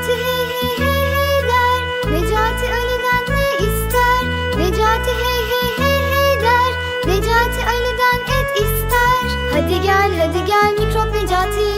Necati hey hey hey hey der. Necati Ali'den ne ister? Necati hey hey hey hey der. Necati Ali'den et ister. Hadi gel hadi gel mikrop Necati.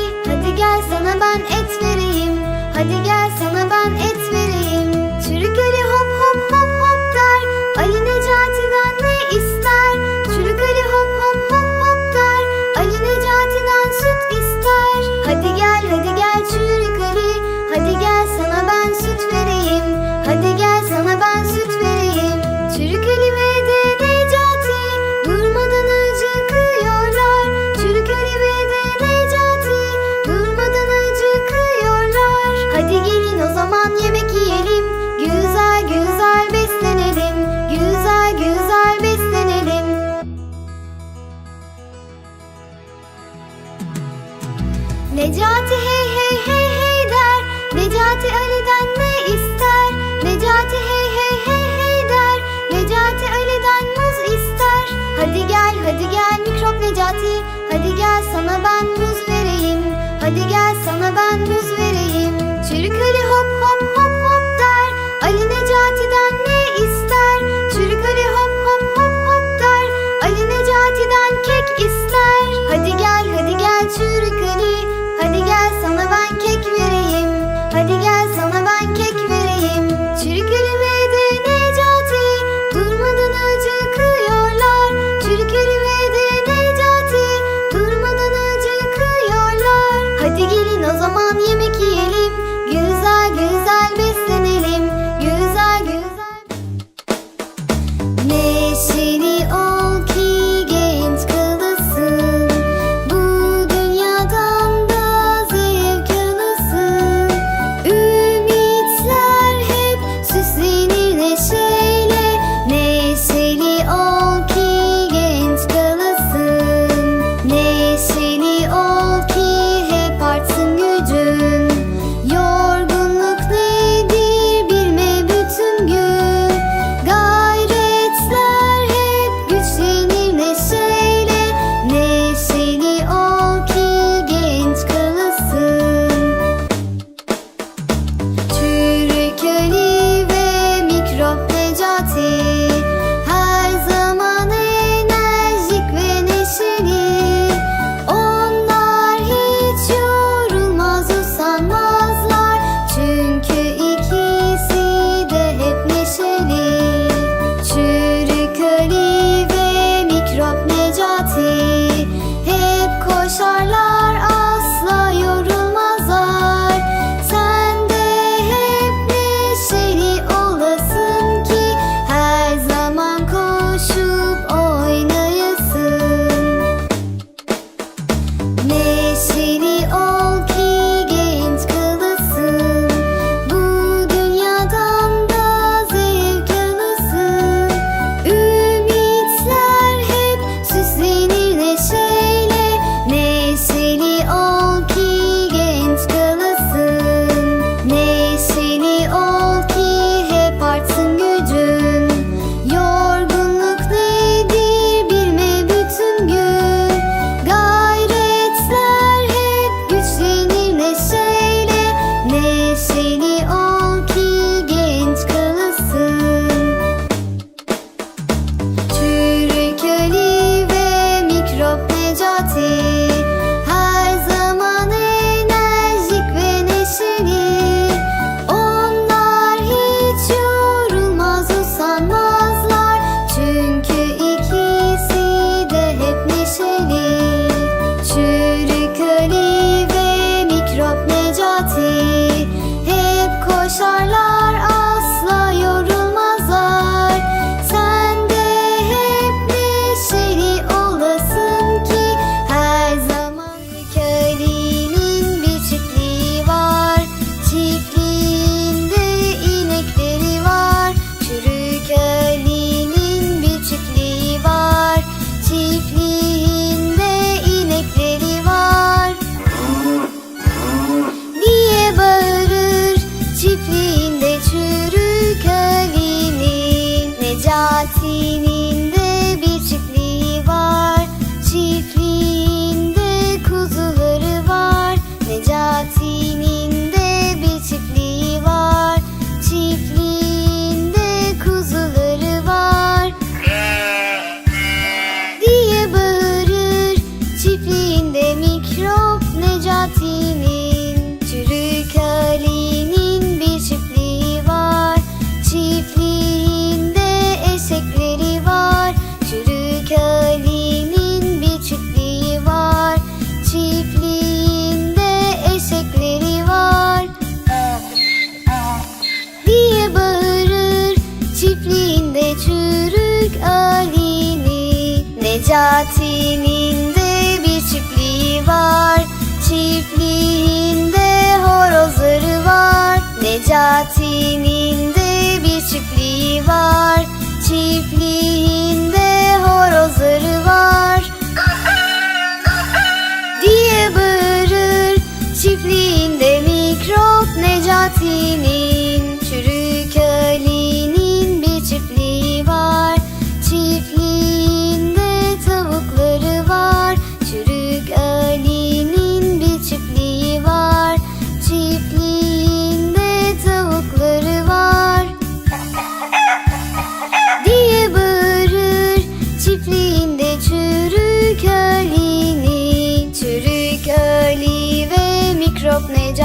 var. Çiftliğinde horozları var. Necati'nin de bir çiftliği var. Çiftliği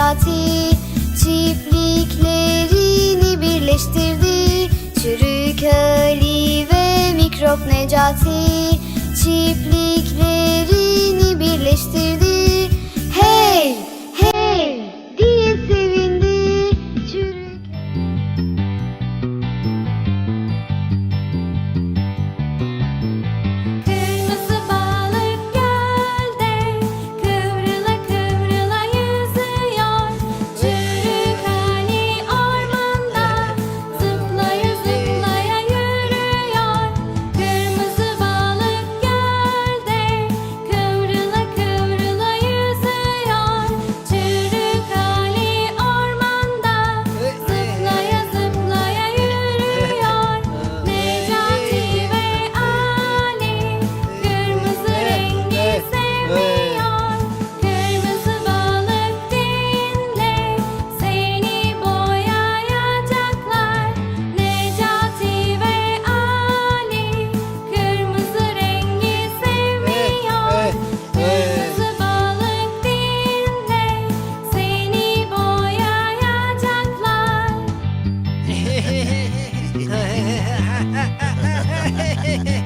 Necati Çiftliklerini birleştirdi. Çürük Ali ve mikrop Necati Çiftliklerini birleştirdi. Hey.